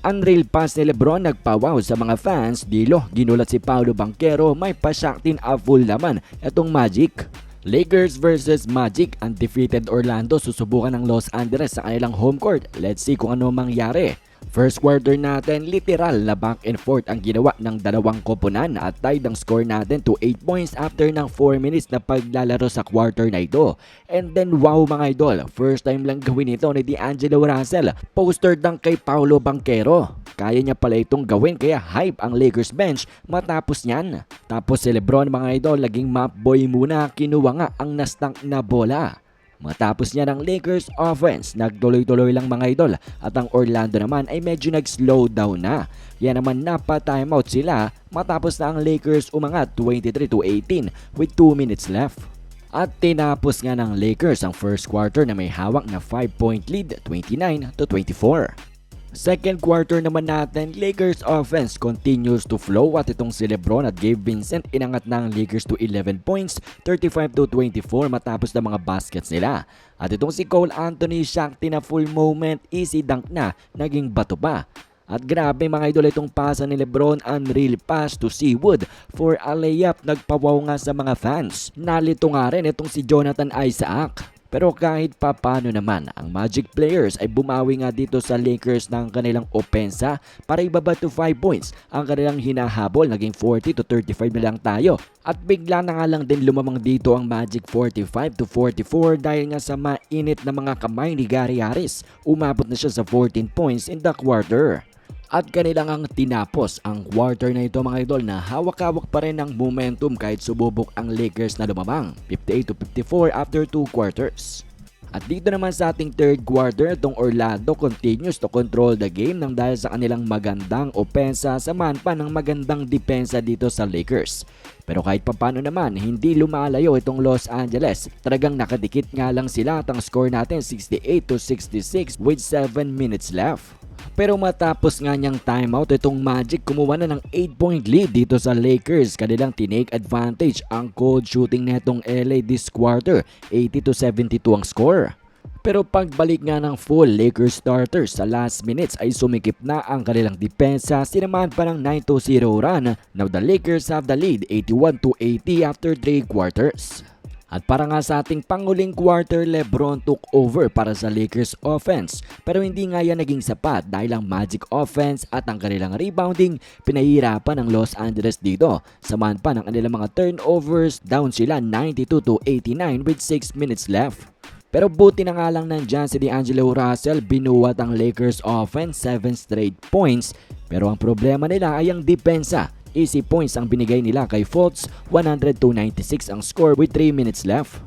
Unreal pass ni Lebron nagpawaw sa mga fans, dilo ginulat si Paolo Banquero may pasaktin a full naman itong Magic. Lakers versus Magic, undefeated Orlando susubukan ng Los Angeles sa kanilang home court. Let's see kung ano mangyari. First quarter natin, literal na back and forth ang ginawa ng dalawang koponan at tied ang score natin to 8 points after ng 4 minutes na paglalaro sa quarter na ito. And then wow mga idol, first time lang gawin ito ni D'Angelo Russell, poster dunk kay Paolo Banquero. Kaya niya pala itong gawin kaya hype ang Lakers bench matapos niyan. Tapos si Lebron mga idol, laging map boy muna, kinuha nga ang nastank na bola. Matapos niya ng Lakers offense, nagtuloy-tuloy lang mga idol at ang Orlando naman ay medyo nag-slow down na. Yan naman napa-timeout sila matapos na ang Lakers umangat 23 to 18 with 2 minutes left. At tinapos nga ng Lakers ang first quarter na may hawak na 5 point lead 29 to 24. Second quarter naman natin, Lakers offense continues to flow at itong si Lebron at Gabe Vincent inangat ng Lakers to 11 points, 35 to 24 matapos ng mga baskets nila. At itong si Cole Anthony Shakti na full moment, easy dunk na, naging bato pa. At grabe mga idol itong pasa ni Lebron unreal pass to Seawood for a layup nagpawaw nga sa mga fans. Nalito nga rin itong si Jonathan Isaac. Pero kahit pa paano naman, ang Magic players ay bumawi nga dito sa Lakers ng kanilang opensa para ibaba to 5 points. Ang kanilang hinahabol naging 40 to 35 na lang tayo. At bigla na nga lang din lumamang dito ang Magic 45 to 44 dahil nga sa mainit na mga kamay ni Gary Harris. Umabot na siya sa 14 points in the quarter. At kanilang ang tinapos ang quarter na ito mga idol na hawak-hawak pa rin ng momentum kahit sububok ang Lakers na lumamang 58 to 54 after 2 quarters. At dito naman sa ating third quarter, itong Orlando continues to control the game nang dahil sa kanilang magandang opensa samahan pa ng magandang depensa dito sa Lakers. Pero kahit papano naman, hindi lumalayo itong Los Angeles. Talagang nakadikit nga lang sila at ang score natin 68 to 66 with 7 minutes left. Pero matapos nga niyang timeout, itong Magic kumuha na ng 8 point lead dito sa Lakers. Kanilang tinake advantage ang cold shooting netong LA this quarter. 80 to 72 ang score. Pero pagbalik nga ng full Lakers starters sa last minutes ay sumikip na ang kanilang depensa sinamahan pa ng 9-0 run. Now the Lakers have the lead 81 to 80 after 3 quarters. At para nga sa ating panguling quarter, Lebron took over para sa Lakers offense. Pero hindi nga yan naging sapat dahil ang Magic offense at ang kanilang rebounding pinahirapan ng Los Angeles dito. Samahan pa ng kanilang mga turnovers, down sila 92 to 89 with 6 minutes left. Pero buti na nga lang nandyan si D'Angelo Russell, binuwat ang Lakers offense 7 straight points. Pero ang problema nila ay ang depensa. Easy points ang binigay nila kay Fultz, 100-96 ang score with 3 minutes left.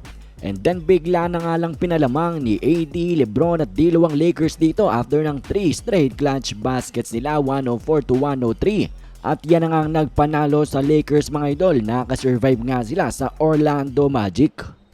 And then bigla na nga lang pinalamang ni AD, Lebron at Dilo ang Lakers dito after ng 3 straight clutch baskets nila 104-103. At yan na nga ang nagpanalo sa Lakers mga idol, nakasurvive nga sila sa Orlando Magic.